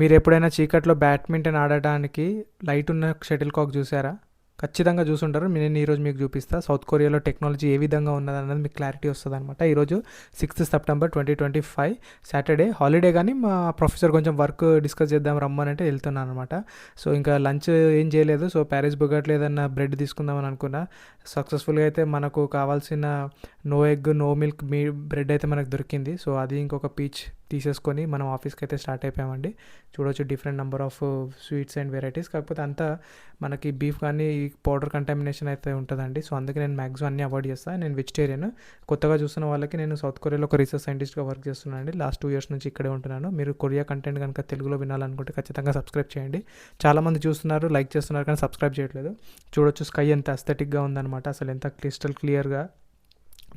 మీరు ఎప్పుడైనా చీకట్లో బ్యాడ్మింటన్ ఆడటానికి లైట్ ఉన్న షటిల్ కాక్ చూసారా? ఖచ్చితంగా చూసుంటారు. నేను ఈరోజు మీకు చూపిస్తా. సౌత్ కొరియాలో టెక్నాలజీ ఏ విధంగా ఉన్నది అన్నది మీకు క్లారిటీ వస్తుంది అనమాట ఈరోజు sixth September twenty twenty five Saturday. Holiday కానీ మా ప్రొఫెసర్ కొంచెం వర్క్ డిస్కస్ చేద్దాం రమ్మనంటే వెళ్తున్నాను అనమాట సో ఇంకా లంచ్ ఏం చేయలేదు. సో ప్యారిస్ బుగట్ లేదన్న బ్రెడ్ తీసుకుందామని అనుకున్నా. సక్సెస్ఫుల్గా అయితే మనకు కావాల్సిన నో ఎగ్ నో మిల్క్ మీ బ్రెడ్ అయితే మనకు దొరికింది. సో అది ఇంకొక పీచ్ తీసేసుకొని మనం ఆఫీస్కి అయితే స్టార్ట్ అయిపోయామండి. చూడొచ్చు different number of sweets and varieties. కాకపోతే అంతా మనకి బీఫ్ కానీ పౌడర్ కంటామినేషన్ అయితే ఉంటుందండి. సో అందుకే నేను మ్యాక్సిమం అన్ని అవాయిడ్ చేస్తాను నేను వెజిటేరియన్. కొత్తగా చూస్తున్న వాళ్ళకి నేను సౌత్ కొరియాలో ఒక రీసెర్చ్ సైంటిస్ట్గా వర్క్ చేస్తున్నాను అండి లాస్ట్ టూ ఇయర్స్ నుంచి ఇక్కడే ఉంటున్నాను. మీరు కొరియా కంటెంట్ కనుక తెలుగులో వినాలనుకుంటే ఖచ్చితంగా సబ్స్క్రైబ్ చేయండి. చాలామంది చూస్తున్నారు లైక్ చేస్తున్నారు కానీ సబ్స్క్రైబ్ చేయట్లేదు. చూడొచ్చు స్కై ఎంత అస్థెటిక్గా ఉందన్నమాట. అసలు ఎంత క్రిస్టల్ క్లియర్గా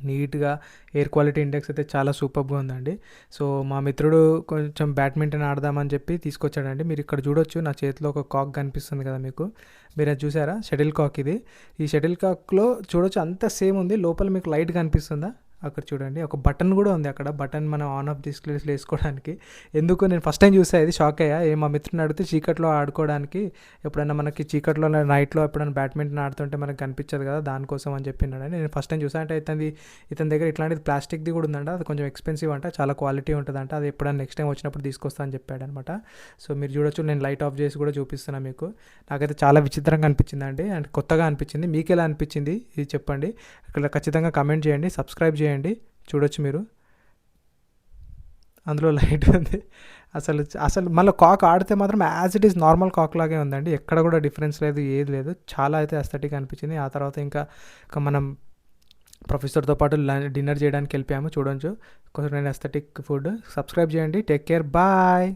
నీట్గా ఎయిర్ క్వాలిటీ ఇండెక్స్ అయితే చాలా సూపర్గా ఉందండి. సో మా మిత్రుడు కొంచెం బ్యాడ్మింటన్ ఆడదామని చెప్పి తీసుకొచ్చాడండి. మీరు ఇక్కడ చూడొచ్చు నా చేతిలో ఒక కాక్ కనిపిస్తుంది కదా మీకు. మీరు అది చూసారా? షటిల్ కాక్ ఇది. ఈ షటిల్ కాక్లో చూడొచ్చు అంత సేమ్ ఉంది. లోపల మీకు లైట్ కనిపిస్తుందా? అక్కడ చూడండి. ఒక బటన్ కూడా ఉంది అక్కడ. బటన్ మనం ఆన్ ఆఫ్ డిస్ప్లేస్ వేసుకోవడానికి. ఎందుకు నేను ఫస్ట్ టైం చూసా ఇది షాక్ అయ్యా. ఏ మా మిత్రుని అడిగితే చీకట్లో ఆడుకోవడానికి ఎప్పుడైనా మనకి చీకట్లో నైట్లో ఎప్పుడైనా బ్యాడ్మింటన్ ఆడుతుంటే మనకు కనిపించదు కదా దానికోసం అని చెప్పినాడు నేను ఫస్ట్ టైం చూసా. అంటే ఇతని ఇతని దగ్గర ఇట్లాంటిది ప్లాస్టిక్ది కూడా ఉందంట. అది కొంచెం ఎక్స్పెన్సివ్ అంట చాలా క్వాలిటీ ఉంటుందంట. అది ఎప్పుడైనా నెక్స్ట్ టైం వచ్చినప్పుడు తీసుకొస్తా అని చెప్పాడు అనమాట. సో మీరు చూడొచ్చు నేను లైట్ ఆఫ్ చేసి కూడా చూపిస్తున్నాను మీకు. నాకైతే చాలా విచిత్రంగా అనిపించింది అండి అండ్ కొత్తగా అనిపించింది. మీకు ఎలా అనిపించింది? ఇది చెప్పండి. ఇక్కడ ఖచ్చితంగా కమెంట్ చేయండి. సబ్స్క్రైబ్ చేయండి. చూడొచ్చు మీరు. అందులో లైట్ ఉంది. అసలు అసలు మళ్ళీ కాక్ ఆడితే మాత్రం as it is normal cock లాగే ఉందండి. ఎక్కడ కూడా డిఫరెన్స్ లేదు ఏది లేదు. చాలా అయితే అస్థెటిక్ అనిపించింది. ఆ తర్వాత ఇంకా ఇంకా మనం ప్రొఫెసర్తో పాటు డిన్నర్ చేయడానికి వెళ్ళిపోయాము. చూడొచ్చు. కొంచెం అస్థెటిక్ ఫుడ్ సబ్స్క్రైబ్ చేయండి. Take care. బాయ్.